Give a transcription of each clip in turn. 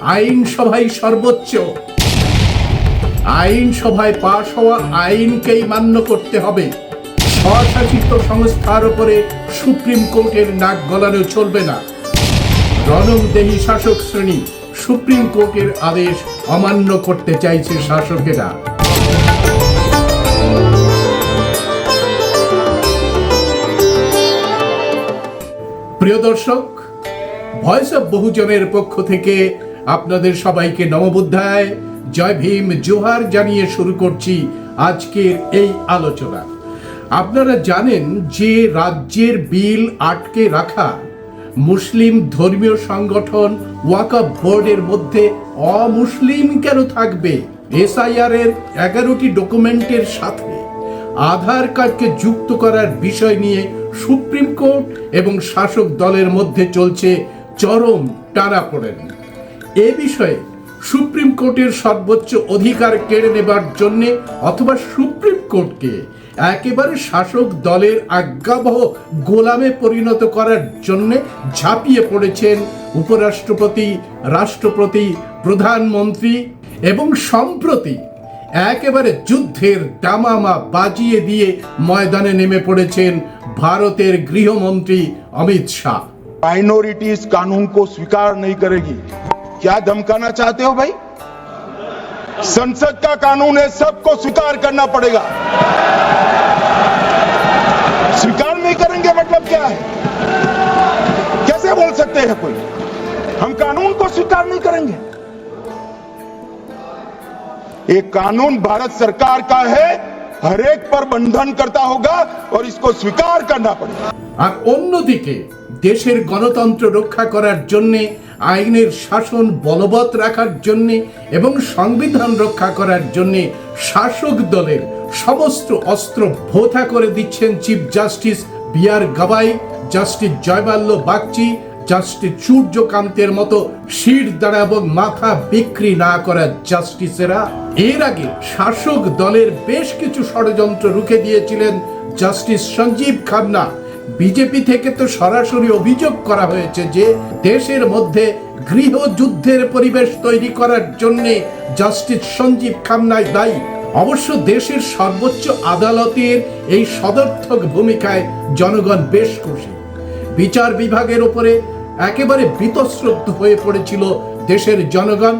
আইনসভাই সর্বোচ্চ। আইনসভায় পাশ হওয়া আইনকেই মান্য করতে হবে। স্বশাসিত সংস্থার উপরে সুপ্রিম কোর্টের নাক গলানো চলবে না। রণংদেহী শাসক শ্রেণি সুপ্রিম কোর্টের আদেশ অমান্য করতে চাইছে শাসকেরা। প্রিয় দর্শক, ভয়েস অফ বহুজনের পক্ষ থেকে আপনাদের সবাইকে নমবুদ্ধায় জয় ভীম জোহার জানিয়ে শুরু করছি আজকের এই আলোচনা। আপনারা জানেন যে রাজ্যের বিল আটকে রাখা মুসলিম ধর্মীয় সংগঠন ওয়াকফ বোর্ডের মধ্যে অমুসলিম কেন থাকবে? এসআইআর এর এগারোটি ডকুমেন্টের সাথে আধার কার্ডকে যুক্ত করার বিষয় নিয়ে সুপ্রিম কোর্ট এবং শাসক দলের মধ্যে চলছে চরম টানাপোড়েন। এ বিষয়ে সুপ্রিম কোর্টের সর্বোচ্চ অধিকার কেড়ে নেবার জন্যে অথবা সুপ্রিম কোর্টকে একেবারে শাসক দলের আজ্ঞাবহ গোলামে পরিণত করার জন্যে ঝাঁপিয়ে পড়েছেন উপরাষ্ট্রপতি, রাষ্ট্রপতি, প্রধানমন্ত্রী এবং সম্প্রতি একেবারে যুদ্ধের দামামা বাজিয়ে দিয়ে ময়দানে নেমে পড়েছেন ভারতের গৃহমন্ত্রী অমিত শাহ। মাইনরিটিজ কানুন কো স্বীকার নেই করেগি। क्या धमकाना चाहते हो भाई? संसद का कानून है, सबको स्वीकार करना पड़ेगा। स्वीकार नहीं करेंगे मतलब क्या है? कैसे बोल सकते हैं कोई? हम कानून को स्वीकार नहीं करेंगे। ये कानून भारत सरकार का है হরেক পর বন্ধন করতা হোগা আর ইসকো স্বীকার করনা পড়ে আর অন্যদিকে দেশের গণতন্ত্র রক্ষা করার জন্যে, আইনের শাসন বলবৎ রাখার জন্য এবং সংবিধান রক্ষা করার জন্য শাসক দলের সমস্ত অস্ত্র ভোথা করে দিচ্ছেন chief justice B R Gavai justice Joymalya Bagchi justice সূর্যকান্তের মতো শির দ্বারা এবং মাথা বিক্রি না করা জাস্টিসেরা, এর আগে শাসক দলের বেশ কিছু ষড়যন্ত্র রুখে দিয়েছিলেন জাস্টিস সঞ্জীব খান্না। বিজেপি থেকে তো সরাসরি অভিযোগ করা হয়েছে যে, দেশের মধ্যে গৃহযুদ্ধের পরিবেশ তৈরি করার জন্য জাস্টিস সঞ্জীব খান্নাই দায়ী। অবশ্য দেশের সর্বোচ্চ আদালতের এই সদর্থক ভূমিকায় জনগণ বেশ খুশি। বিচার বিভাগের উপরে একেবারে বীতশ্রদ্ধ হয়ে পড়েছিল দেশের জনগণ।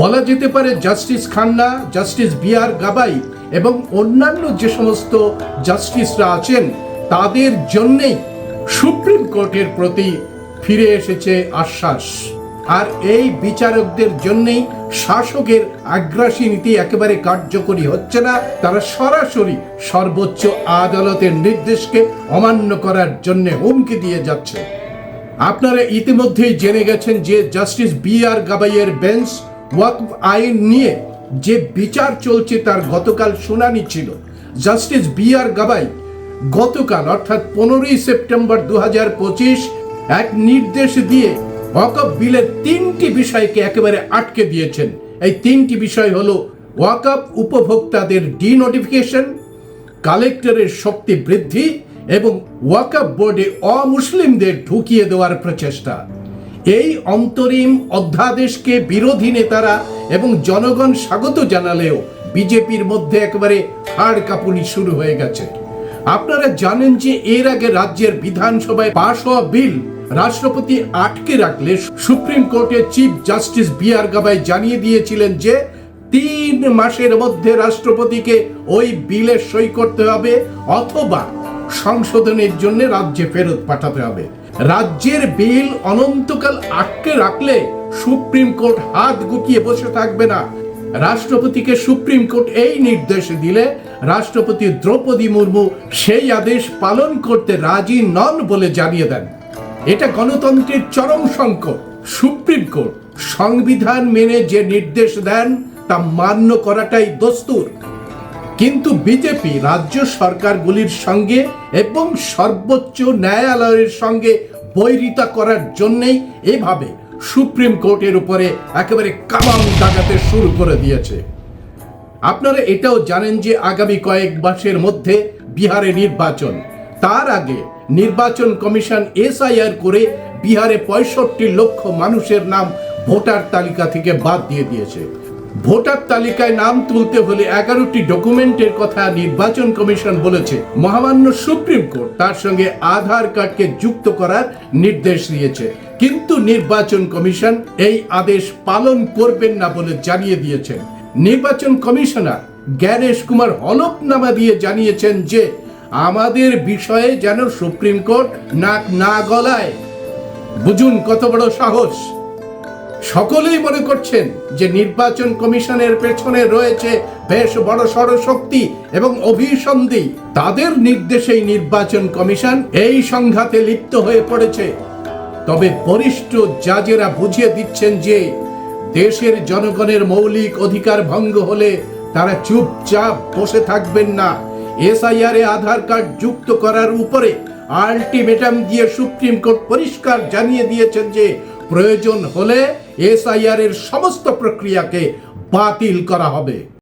বলা যেতে পারে justice Khanna, justice B R Gavai এবং অন্যান্য যে সমস্ত জাস্টিসরা আছেন, তাদের জন্যেই সুপ্রিম কোর্টের প্রতি ফিরে এসেছে আশ্বাস। আর এই বিচারকদের জন্যেই শাসকের আগ্রাসী নীতি একেবারে কার্যকরী হচ্ছে না, তারা সরাসরি সর্বোচ্চ আদালতের নির্দেশকে অমান্য করার জন্য হুমকি দিয়ে যাচ্ছে। আপনারা ইতিমধ্যেই জেনে গেছেন যে জাস্টিস বি আর গাবাইয়ের বেঞ্চ ওয়াকফ আইন নিয়ে যে বিচার চলছে তার গতকাল শুনানি ছিল। জাস্টিস বি আর গাবাই গতকাল, অর্থাৎ পনেরোই সেপ্টেম্বর দু এক নির্দেশ দিয়ে ওয়াকফ বিলের তিনটি বিষয়কে একেবারে আটকে দিয়েছেন। এই তিনটি বিষয় হলো ওয়াকফ উপভোক্তাদের ডিনোটিফিকেশন কালেক্টরের শক্তি বৃদ্ধি এবং ওয়াকফ বোর্ডে অমুসলিমদের ঢুকিয়ে দেওয়ার প্রচেষ্টা। এই অন্তরিম অধ্যাদেশকে বিরোধী নেতারা এবং জনগণ স্বাগত জানালেও বিজেপির মধ্যে একেবারে হাড় কাঁপুনি শুরু হয়ে গেছে। আপনারা জানেন যে এর আগে রাজ্যের বিধানসভায় পাশ হওয়া বিল রাষ্ট্রপতি আটকে রাখলে সুপ্রিম কোর্টের chief justice B R Gavai জানিয়ে দিয়েছিলেন যে তিন মাসের মধ্যে রাষ্ট্রপতিকে ওই বিলে সই করতে হবে অথবা সংশোধনের জন্য রাজ্যে ফেরত পাঠাতে হবে। রাজ্যের বিল অনন্তকাল আটকে রাখলে সুপ্রিম কোর্ট হাত গুটিয়ে বসে থাকবে না। রাষ্ট্রপতিকে সুপ্রিম কোর্ট এই নির্দেশ দিলে রাষ্ট্রপতি দ্রৌপদী মুর্মু সেই আদেশ পালন করতে রাজি নন বলে জানিয়ে দেন। এটা গণতন্ত্রের চরম সংকট। সুপ্রিম কোর্ট সংবিধান মেনে যে নির্দেশ দেন, তা মান্য করাটাই দস্তুর। কিন্তু বিজেপি রাজ্য সরকারগুলির সঙ্গে এবং সর্বোচ্চ ন্যায়ালয়ের সঙ্গে বৈরিতা করার জন্যই এভাবে সুপ্রিম কোর্টের উপরে একেবারে কামান দাগাতে শুরু করে দিয়েছে। আপনারা এটাও জানেন যে আগামী কয়েক মাসের মধ্যে বিহারে নির্বাচন। তার আগে নির্বাচন কমিশন এসআইআর করে বিহারে পঁয়ষট্টি লক্ষ মানুষের নাম ভোটার তালিকা থেকে বাদ দিয়ে দিয়েছে। ভোটার তালিকায় নাম তুলতে হলে এগারোটি ডকুমেন্টের কথা নির্বাচন কমিশন বলেছে। মহামান্য সুপ্রিম কোর্ট তার সঙ্গে আধার কার্ডকে যুক্ত করার নির্দেশ দিয়েছে। কিন্তু নির্বাচন কমিশন এই আদেশ পালন করবেন না বলে জানিয়ে দিয়েছেন নির্বাচন কমিশনার জ্ঞানেশ কুমার হলফনামা দিয়ে জানিয়েছেন যে, আমাদের বিষয়ে যেন সুপ্রিম কোর্ট নাক না গলায়। বুঝুন কত বড় সাহস। সকলেই মনে করছেন যে নির্বাচন কমিশনের পেছনে রয়েছে বেশ বড় সড় শক্তি এবং অভিসন্ধি। তাদের নির্দেশেই নির্বাচন কমিশন এই সংঘাতে লিপ্ত হয়ে পড়েছে। তবে বরিষ্ঠ জাজেরা বুঝিয়ে দিচ্ছেন যে দেশের জনগণের মৌলিক অধিকার ভঙ্গ হলে তারা চুপচাপ বসে থাকবেন না। এসআইআর এ আধার কার্ড যুক্ত করার উপরে আলটিমেটাম দিয়ে সুপ্রিম কোর্ট পরিষ্কার জানিয়ে দিয়েছেন যে প্রয়োজন হলে এসআইআর এর সমস্ত প্রক্রিয়াকে বাতিল করা হবে।